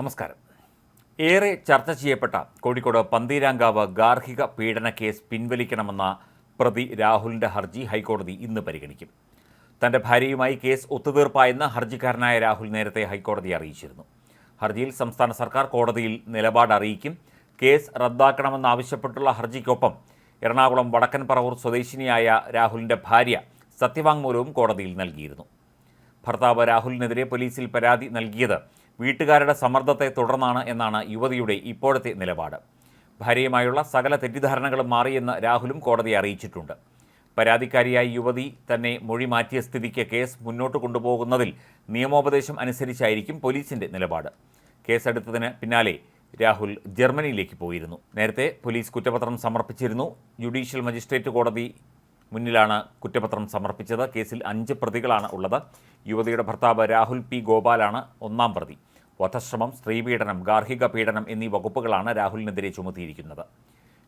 നമസ്കാരം. ഏറെ ചർച്ച ചെയ്യപ്പെട്ട കോഴിക്കോട് പന്തീരാങ്കാവ് ഗാർഹിക പീഡന കേസ് പിൻവലിക്കണമെന്ന പ്രതി രാഹുലിന്റെ ഹർജി ഹൈക്കോടതി ഇന്ന് പരിഗണിക്കും. തന്റെ ഭാര്യയുമായി കേസ് ഒത്തുതീർപ്പായെന്ന് ഹർജിക്കാരനായ രാഹുൽ നേരത്തെ ഹൈക്കോടതിയെ അറിയിച്ചിരുന്നു. ഹർജിയിൽ സംസ്ഥാന സർക്കാർ കോടതിയിൽ നിലപാട് അറിയിക്കും. കേസ് റദ്ദാക്കണമെന്നാവശ്യപ്പെട്ടുള്ള ഹർജിക്കൊപ്പം എറണാകുളം വടക്കൻ പറവൂർ സ്വദേശിനിയായ രാഹുലിന്റെ ഭാര്യ സത്യവാങ്മൂലവും കോടതിയിൽ നൽകിയിരുന്നു. ഭർത്താവ് രാഹുലിനെതിരെ പോലീസിൽ പരാതി നൽകിയത് വീട്ടുകാരുടെ സമ്മർദ്ദത്തെ തുടർന്നാണ് എന്നാണ് യുവതിയുടെ ഇപ്പോഴത്തെ നിലപാട്. ഭാര്യയുമായുള്ള സകല തെറ്റിദ്ധാരണകളും മാറിയെന്ന് രാഹുലും കോടതിയെ അറിയിച്ചിട്ടുണ്ട്. പരാതിക്കാരിയായ യുവതി തന്നെ മൊഴി മാറ്റിയ സ്ഥിതിക്ക് കേസ് മുന്നോട്ട് കൊണ്ടുപോകുന്നതിൽ നിയമോപദേശം അനുസരിച്ചായിരിക്കും പോലീസിന്റെ നിലപാട്. കേസെടുത്തതിന് പിന്നാലെ രാഹുൽ ജർമ്മനിയിലേക്ക് പോയിരുന്നു. നേരത്തെ പോലീസ് കുറ്റപത്രം സമർപ്പിച്ചിരുന്നു. ജുഡീഷ്യൽ മജിസ്ട്രേറ്റ് കോടതി മുന്നിലാണ് കുറ്റപത്രം സമർപ്പിച്ചത്. കേസിൽ അഞ്ച് പ്രതികളാണ് ഉള്ളത്. യുവതിയുടെ ഭർത്താവ് രാഹുൽ പി ഗോപാലാണ് ഒന്നാം പ്രതി. വധശ്രമം സ്ത്രീപീഡനം ഗാർഹിക പീഡനം എന്നീ വകുപ്പുകളാണ് രാഹുലിനെതിരെ ചുമത്തിയിരിക്കുന്നത്.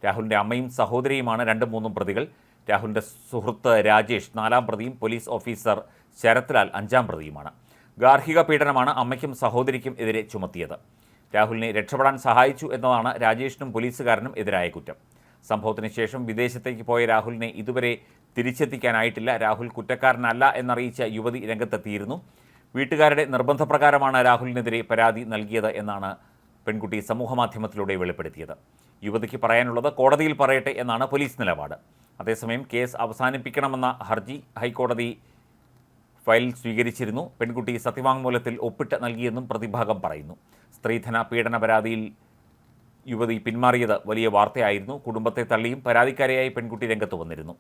രാഹുലിന്റെ അമ്മയും സഹോദരിയുമാണ് രണ്ടും മൂന്നും പ്രതികൾ. രാഹുലിന്റെ സുഹൃത്ത് രാജേഷ് നാലാം പ്രതിയും പോലീസ് ഓഫീസർ ശരത്ലാൽ അഞ്ചാം പ്രതിയുമാണ്. ഗാർഹിക പീഡനമാണ് അമ്മയ്ക്കും സഹോദരിക്കും എതിരെ ചുമത്തിയത്. രാഹുലിനെ രക്ഷപ്പെടാൻ സഹായിച്ചു എന്നതാണ് രാജേഷിനും പോലീസുകാരനും എതിരായ കുറ്റം. സംഭവത്തിന് ശേഷം വിദേശത്തേക്ക് പോയ രാഹുലിനെ ഇതുവരെ തിരിച്ചെത്തിക്കാനായിട്ടില്ല. രാഹുൽ കുറ്റക്കാരനല്ല എന്നറിയിച്ച യുവതി രംഗത്തെത്തിയിരുന്നു. വീട്ടുകാരുടെ നിർബന്ധപ്രകാരമാണ് രാഹുലിനെതിരെ പരാതി നൽകിയത് എന്നാണ് പെൺകുട്ടി സമൂഹമാധ്യമത്തിലൂടെ വെളിപ്പെടുത്തിയത്. യുവതിക്ക് പറയാനുള്ളത് കോടതിയിൽ പറയട്ടെ എന്നാണ് പോലീസ് നിലപാട്. അതേസമയം കേസ് അവസാനിപ്പിക്കണമെന്ന ഹർജി ഹൈക്കോടതി ഫയൽ സ്വീകരിച്ചിരുന്നു. പെൺകുട്ടി സത്യവാങ്മൂലത്തിൽ ഒപ്പിട്ട് നൽകിയെന്നും പ്രതിഭാഗം പറയുന്നു. സ്ത്രീധന പീഡന പരാതിയിൽ യുവതി പിന്മാറിയത് വലിയ വാർത്തയായിരുന്നു. കുടുംബത്തെ തള്ളിയും പരാതിക്കാരിയായി പെൺകുട്ടി രംഗത്ത് വന്നിരുന്നു.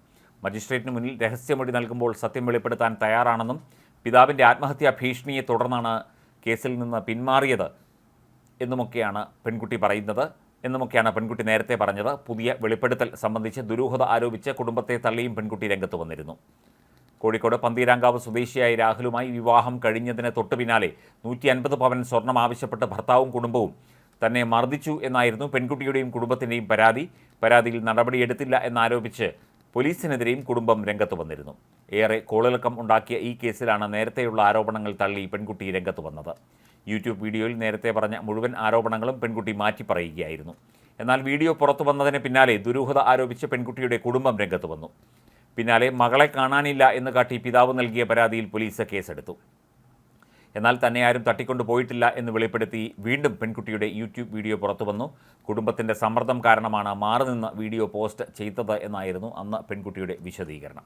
മജിസ്ട്രേറ്റിന് മുന്നിൽ രഹസ്യമൊഴി നൽകുമ്പോൾ സത്യം വെളിപ്പെടുത്താൻ തയ്യാറാണെന്നും പിതാവിന്റെ ആത്മഹത്യാ ഭീഷണിയെ തുടർന്നാണ് കേസിൽ നിന്ന് പിന്മാറിയത് എന്നുമൊക്കെയാണ് പെൺകുട്ടി പറയുന്നത്. എന്നുമൊക്കെയാണ് പെൺകുട്ടി നേരത്തെ പറഞ്ഞത്. പുതിയ വെളിപ്പെടുത്തൽ സംബന്ധിച്ച് ദുരൂഹത ആരോപിച്ച് കുടുംബത്തെ തള്ളിയും പെൺകുട്ടി രംഗത്ത് വന്നിരുന്നു. കോഴിക്കോട് പന്തീരാങ്കാവ് സ്വദേശിയായ രാഹുലുമായി വിവാഹം കഴിഞ്ഞതിന് തൊട്ടു പിന്നാലെ നൂറ്റി അൻപത് പവൻ സ്വർണം ആവശ്യപ്പെട്ട് ഭർത്താവും കുടുംബവും തന്നെ മർദ്ദിച്ചു എന്നായിരുന്നു പെൺകുട്ടിയുടെയും കുടുംബത്തിന്റെയും പരാതി. പരാതിയിൽ നടപടിയെടുത്തില്ല എന്നാരോപിച്ച് പോലീസിനെതിരെയും കുടുംബം രംഗത്ത് വന്നിരുന്നു. ഏറെ കോളിളക്കം ഉണ്ടാക്കിയ ഈ കേസിലാണ് നേരത്തെയുള്ള ആരോപണങ്ങൾ തള്ളി പെൺകുട്ടി രംഗത്ത് വന്നത്. യൂട്യൂബ് വീഡിയോയിൽ നേരത്തെ പറഞ്ഞ മുഴുവൻ ആരോപണങ്ങളും പെൺകുട്ടി മാറ്റി പറയുകയായിരുന്നു. എന്നാൽ വീഡിയോ പുറത്തു വന്നതിന് പിന്നാലെ ദുരൂഹത ആരോപിച്ച് പെൺകുട്ടിയുടെ കുടുംബം രംഗത്ത് വന്നു. പിന്നാലെ മകളെ കാണാനില്ല എന്ന് കാട്ടി പിതാവ് നൽകിയ പരാതിയിൽ പോലീസ് കേസെടുത്തു. എന്നാൽ തന്നെ ആരും തട്ടിക്കൊണ്ടു പോയിട്ടില്ല എന്ന് വെളിപ്പെടുത്തി വീണ്ടും പെൺകുട്ടിയുടെ യൂട്യൂബ് വീഡിയോ പുറത്തുവന്നു കുടുംബത്തിന്റെ സമ്മർദ്ദം കാരണമാണ് മാറി നിന്ന് വീഡിയോ പോസ്റ്റ് ചെയ്തത് എന്നായിരുന്നു അന്ന് പെൺകുട്ടിയുടെ വിശദീകരണം.